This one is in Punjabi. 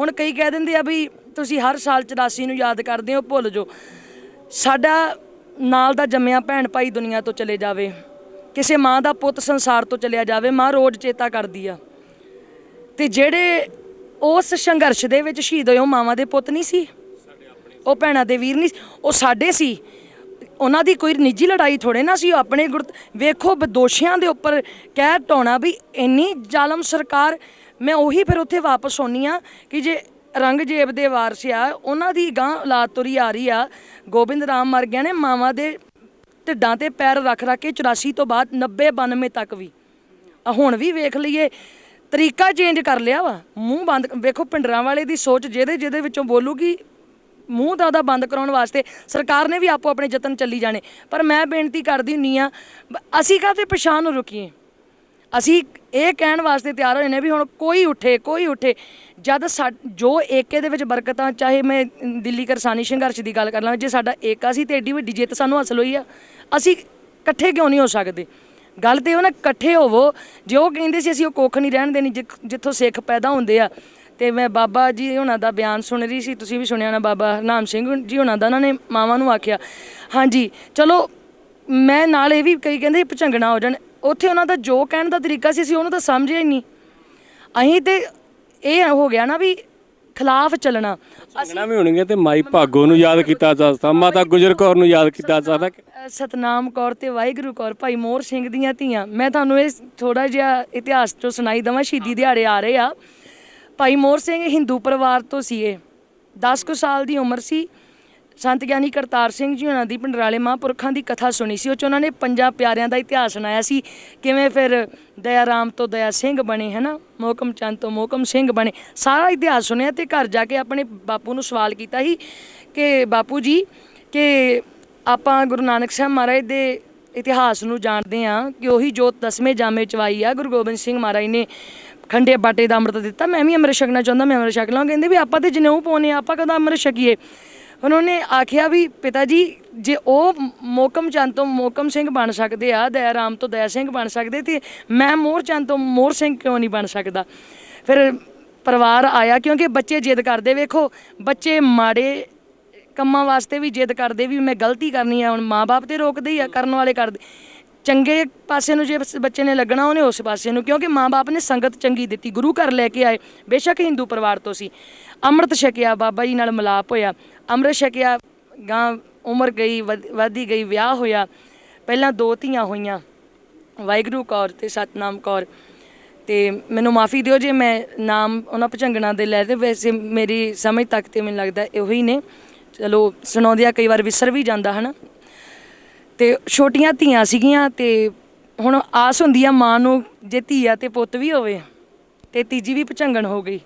ਹੁਣ ਕਈ ਕਹਿ ਦਿੰਦੇ ਆ ਵੀ ਤੁਸੀਂ ਹਰ ਸਾਲ 84 ਨੂੰ ਯਾਦ ਕਰਦੇ ਹੋ ਭੁੱਲ ਜਾਓ। ਸਾਡਾ ਨਾਲ ਦਾ ਜੰਮਿਆ ਭੈਣ ਭਾਈ ਦੁਨੀਆ ਤੋਂ ਚਲੇ ਜਾਵੇ ਕਿਸੇ ਮਾਂ ਦਾ ਪੁੱਤ ਸੰਸਾਰ ਤੋਂ ਚਲਿਆ ਜਾਵੇ ਮਾਂ ਰੋਜ਼ ਚੇਤਾ ਕਰਦੀ ਆ। ਤੇ ਜਿਹੜੇ ਉਸ ਸੰਘਰਸ਼ ਦੇ ਵਿੱਚ ਸ਼ਹੀਦ ਹੋਏ ਉਹ ਮਾਵਾਂ ਦੇ ਪੁੱਤ ਨਹੀਂ ਸੀ? ਉਹ ਭੈਣਾਂ ਦੇ ਵੀਰ ਨਹੀਂ ਸੀ, ਉਹ ਸਾਡੇ ਸੀ? ਉਹਨਾਂ ਦੀ ਕੋਈ ਨਿੱਜੀ ਲੜਾਈ ਥੋੜੇ ਨਾ ਸੀ, ਉਹ ਆਪਣੇ ਗੁਰ ਵੇਖੋ ਬਦੋਸ਼ੀਆਂ ਦੇ ਉੱਪਰ ਕਹਿ ਢਾਉਣਾ ਵੀ ਇੰਨੀ ਜ਼ਾਲਮ ਸਰਕਾਰ, ਮੈਂ ਉਹੀ ਫਿਰ ਉੱਥੇ ਵਾਪਸ ਆਉਣੀ ਆ ਕਿ ਜੇ ਰੰਗਜੇਬ ਦੇ ਵਾਰਸ ਆ, ਉਹਨਾਂ ਦੀ ਗਾਂ ਔਲਾਦ ਤੁਰੀ ਆ ਰਹੀ ਆ, ਗੋਬਿੰਦ ਰਾਮ ਮਰ ਗਿਆ ਨੇ, ਮਾਵਾਂ ਦੇ ਢਿੱਡਾਂ ਤੇ ਪੈਰ ਰੱਖ ਰੱਖ ਕੇ 84 ਤੋਂ ਬਾਅਦ 90 92 ਤੱਕ ਵੀ। ਹੁਣ ਵੀ ਵੇਖ ਲਈਏ, ਤਰੀਕਾ ਚੇਂਜ ਕਰ ਲਿਆ ਵਾ, ਮੂੰਹ ਬੰਦ ਵੇਖੋ ਪਿੰਡਰਾਂ ਵਾਲੇ ਦੀ ਸੋਚ ਜਿਹਦੇ ਜਿਹਦੇ ਵਿੱਚੋਂ ਬੋਲੂਗੀ ਮੂੰਹ ਦਾ ਉਹਦਾ ਬੰਦ ਕਰਾਉਣ ਵਾਸਤੇ ਸਰਕਾਰ ਨੇ ਵੀ ਆਪੋ ਆਪਣੇ ਯਤਨ ਚੱਲੀ ਜਾਣੇ। ਪਰ ਮੈਂ ਬੇਨਤੀ ਕਰਦੀ ਹੁੰਨੀ ਆ, ਅਸੀਂ ਕਾਹਤੇ ਪਛਾਣ ਨੂੰ ਰੁਕੀਏ? ਅਸੀਂ ਇਹ ਕਹਿਣ ਵਾਸਤੇ ਤਿਆਰ ਹੋਏ ਨੇ ਵੀ ਹੁਣ ਕੋਈ ਉੱਠੇ ਕੋਈ ਉੱਠੇ। ਜਦ ਸਾ- ਜੋ ਏਕੇ ਦੇ ਵਿੱਚ ਬਰਕਤਾਂ, ਚਾਹੇ ਮੈਂ ਦਿੱਲੀ ਕਿਸਾਨੀ ਸੰਘਰਸ਼ ਦੀ ਗੱਲ ਕਰ ਲਾਂ, ਜੇ ਸਾਡਾ ਏਕਾ ਸੀ ਤੇ ਏਡੀ ਵੱਡੀ ਜਿੱਤ ਸਾਨੂੰ ਹਾਸਲ ਹੋਈ ਆ। ਅਸੀਂ ਇਕੱਠੇ ਕਿਉਂ ਨਹੀਂ ਹੋ ਸਕਦੇ? ਗੱਲ ਤੇ ਉਹ ਨਾ, ਇਕੱਠੇ ਹੋਵੋ। ਜੇ ਉਹ ਕਹਿੰਦੇ ਸੀ ਅਸੀਂ ਉਹ ਕੁੱਖ ਨਹੀਂ ਰਹਿਣ ਦੇਣੀ ਜਿ- ਜਿੱਥੋਂ ਸਿੱਖ ਪੈਦਾ ਹੁੰਦੇ ਆ ਤੇ ਮੈਂ ਬਾਬਾ ਜੀ ਉਹਨਾਂ ਦਾ ਬਿਆਨ ਸੁਣ ਰਹੀ ਸੀ ਤੁਸੀਂ ਵੀ ਸੁਣਿਆ ਨਾ ਬਾਬਾ ਹਰਨਾਮ ਸਿੰਘ ਜੀ ਉਹਨਾਂ ਦਾ ਉਹਨਾਂ ਨੇ ਮਾਵਾਂ ਨੂੰ ਆਖਿਆ। ਹਾਂਜੀ ਚਲੋ ਮੈਂ ਨਾਲ ਇਹ ਵੀ ਕਈ ਕਹਿੰਦੇ ਭਚੰਗਣਾ ਹੋ ਜਾਣ। ਉੱਥੇ ਉਹਨਾਂ ਦਾ ਜੋ ਕਹਿਣ ਦਾ ਤਰੀਕਾ ਸੀ ਅਸੀਂ ਉਹਨੂੰ ਤਾਂ ਸਮਝਿਆ ਹੀ ਨਹੀਂ। ਅਸੀਂ ਤੇ ਇਹ ਹੋ ਗਿਆ ਨਾ ਵੀ ਖਿਲਾਫ ਚੱਲਣਾ। ਸੰਗਣਾ ਵੀ ਹੋਣਗੇ ਤੇ ਮਾਈ ਭਾਗੋ ਨੂੰ ਯਾਦ ਕੀਤਾ ਜਾ ਸਕਦਾ ਮਾਤਾ ਗੁਜਰ ਕੌਰ ਨੂੰ ਯਾਦ ਕੀਤਾ ਜਾ ਸਕਦਾ। ਅ, ਸਤਨਾਮ ਕੌਰ ਤੇ ਵਾਹਿਗੁਰੂ ਕੌਰ ਭਾਈ ਮੋਹਰ ਸਿੰਘ ਦੀਆਂ ਧੀਆਂ। ਮੈਂ ਤੁਹਾਨੂੰ ਇਹ ਥੋੜਾ ਜਿਹਾ ਇਤਿਹਾਸ ਚੋਂ ਸੁਣਾਈ ਦਵਾਂ ਸ਼ਹੀਦੀ ਦਿਹਾੜੇ ਆ ਰਹੇ ਆ। ਭਾਈ ਮੋਹਰ ਸਿੰਘ ਹਿੰਦੂ ਪਰਿਵਾਰ ਤੋਂ ਸੀ ਇਹ 10 ਕੁ ਸਾਲ ਦੀ ਉਮਰ ਸੀ। ਸੰਤ ਗਿਆਨੀ ਕਰਤਾਰ ਸਿੰਘ ਜੀ ਉਹਨਾਂ ਦੀ ਪੰਡਰਾਲੇ ਮਹਾਂਪੁਰਖਾਂ ਦੀ ਕਥਾ ਸੁਣੀ ਸੀ, ਉਹ ਚ ਉਹਨਾਂ ਨੇ ਪੰਜਾਂ ਪਿਆਰਿਆਂ ਦਾ ਇਤਿਹਾਸ ਸੁਣਾਇਆ ਸੀ। ਕਿਵੇਂ ਫਿਰ ਦਇਆ ਰਾਮ ਤੋਂ ਦਇਆ ਸਿੰਘ ਬਣੇ, ਹਨਾ? ਮੋਹਕਮ ਚੰਦ ਤੋਂ ਮੋਹਕਮ ਸਿੰਘ ਬਣੇ। ਸਾਰਾ ਇਤਿਹਾਸ ਸੁਣਿਆ ਤੇ ਘਰ ਜਾ ਕੇ ਆਪਣੇ ਬਾਪੂ ਨੂੰ ਸਵਾਲ ਕੀਤਾ ਸੀ ਕਿ, ਬਾਪੂ ਜੀ, ਕਿ ਆਪਾਂ ਗੁਰੂ ਨਾਨਕ ਸਾਹਿਬ ਮਹਾਰਾਜ ਦੇ ਇਤਿਹਾਸ ਨੂੰ ਜਾਣਦੇ ਹਾਂ ਕਿ ਉਹੀ ਜੋਤ ਦਸਵੇਂ ਜਾਮੇ ਚਵਾਈ ਆ, ਗੁਰੂ ਗੋਬਿੰਦ ਸਿੰਘ ਮਹਾਰਾਜ ਨੇ ਖੰਡੇ ਬਾਟੇ ਦਾ ਅੰਮ੍ਰਿਤ ਦਿੱਤਾ, ਮੈਂ ਵੀ ਅੰਮ੍ਰਿਤ ਛਕਣਾ ਚਾਹੁੰਦਾ, ਮੈਂ ਅੰਮ੍ਰਿਤ ਛਕ ਲਾਂ ਕਹਿੰਦੇ ਵੀ ਆਪਾਂ ਤੇ ਜਨੇਊ ਪਾਉਨੇ ਆ, ਆਪਾਂ ਕਦੋਂ ਅੰਮ੍ਰਿਤ ਛਕੀਏ? ਉਹਨਾਂ ਨੇ ਆਖਿਆ ਵੀ, ਪਿਤਾ ਜੀ, ਜੇ ਉਹ ਮੋਕਮ ਚੰਦ ਤੋਂ ਮੋਕਮ ਸਿੰਘ ਬਣ ਸਕਦੇ ਆ ਦਇਆ ਰਾਮ ਤੋਂ ਦਇਆ ਸਿੰਘ ਬਣ ਸਕਦੇ, ਤੇ ਮੈਂ ਮੋਹਰ ਚੰਦ ਤੋਂ ਮੋਹਰ ਸਿੰਘ ਕਿਉਂ ਨਹੀਂ ਬਣ ਸਕਦਾ? ਫਿਰ ਪਰਿਵਾਰ ਆਇਆ, ਕਿਉਂਕਿ ਬੱਚੇ ਜਿੱਦ ਕਰਦੇ, ਵੇਖੋ, ਬੱਚੇ ਮਾੜੇ ਕੰਮਾਂ ਵਾਸਤੇ ਵੀ ਜਿੱਦ ਕਰਦੇ ਵੀ ਮੈਂ ਗਲਤੀ ਕਰਨੀ ਆ, ਹੁਣ ਮਾਪੇ ਤੇ ਰੋਕਦੇ ਹੀ ਆ, ਕਰਨ ਵਾਲੇ ਕਰਦੇ। ਚੰਗੇ ਪਾਸੇ ਨੂੰ ਜੇ ਬੱਚੇ ਨੇ ਲੱਗਣਾ ਉਹਨੇ ਉਸ ਪਾਸੇ ਨੂੰ, ਕਿਉਂਕਿ ਮਾਪੇ ਨੇ ਸੰਗਤ ਚੰਗੀ ਦਿੱਤੀ, ਗੁਰੂ ਘਰ ਲੈ ਕੇ ਆਏ, ਬੇਸ਼ੱਕ ਹਿੰਦੂ ਪਰਿਵਾਰ ਤੋਂ ਸੀ। ਅੰਮ੍ਰਿਤ ਛਕਿਆ, ਬਾਬਾ ਜੀ ਨਾਲ ਮਿਲਾਪ ਹੋਇਆ, ਅੰਮ੍ਰਿਤ ਛਕਿਆ, ਗਾਂ ਉਮਰ ਗਈ, ਵਧ- ਵਧਦੀ ਗਈ, ਵਿਆਹ ਹੋਇਆ, ਪਹਿਲਾਂ ਦੋ ਧੀਆਂ ਹੋਈਆਂ, ਵਾਹਿਗੁਰੂ ਕੌਰ ਤੇ ਸਤਨਾਮ ਕੌਰ। ਤੇ ਮੈਨੂੰ ਮਾਫੀ ਦਿਓ ਜੇ ਮੈਂ ਨਾਮ ਉਹਨਾਂ ਭਜੰਗਣਾ ਦੇ ਲੈ ਤੇ ਵੈਸੇ ਮੇਰੀ ਸਮਝ ਤੱਕ ਤੇ ਮੈਨੂੰ ਲੱਗਦਾ ਇਹੋ ਹੀ ਨੇ। ਚਲੋ, ਸੁਣਾਉਂਦਿਆਂ ਕਈ ਵਾਰ ਵਿਸਰ ਵੀ ਜਾਂਦਾ, ਹਨਾ? ਤੇ ਛੋਟੀਆਂ ਧੀਆਂ ਸੀਗੀਆਂ ਤੇ ਹੁਣ ਆਸ ਹੁੰਦੀ ਆ ਮਾਂ ਨੂੰ ਜੇ ਧੀ ਆ ਤੇ ਪੁੱਤ ਵੀ ਹੋਵੇ ਤੇ ਤੀਜੀ ਵੀ ਭਚੰਗਣ ਹੋ ਗਈ।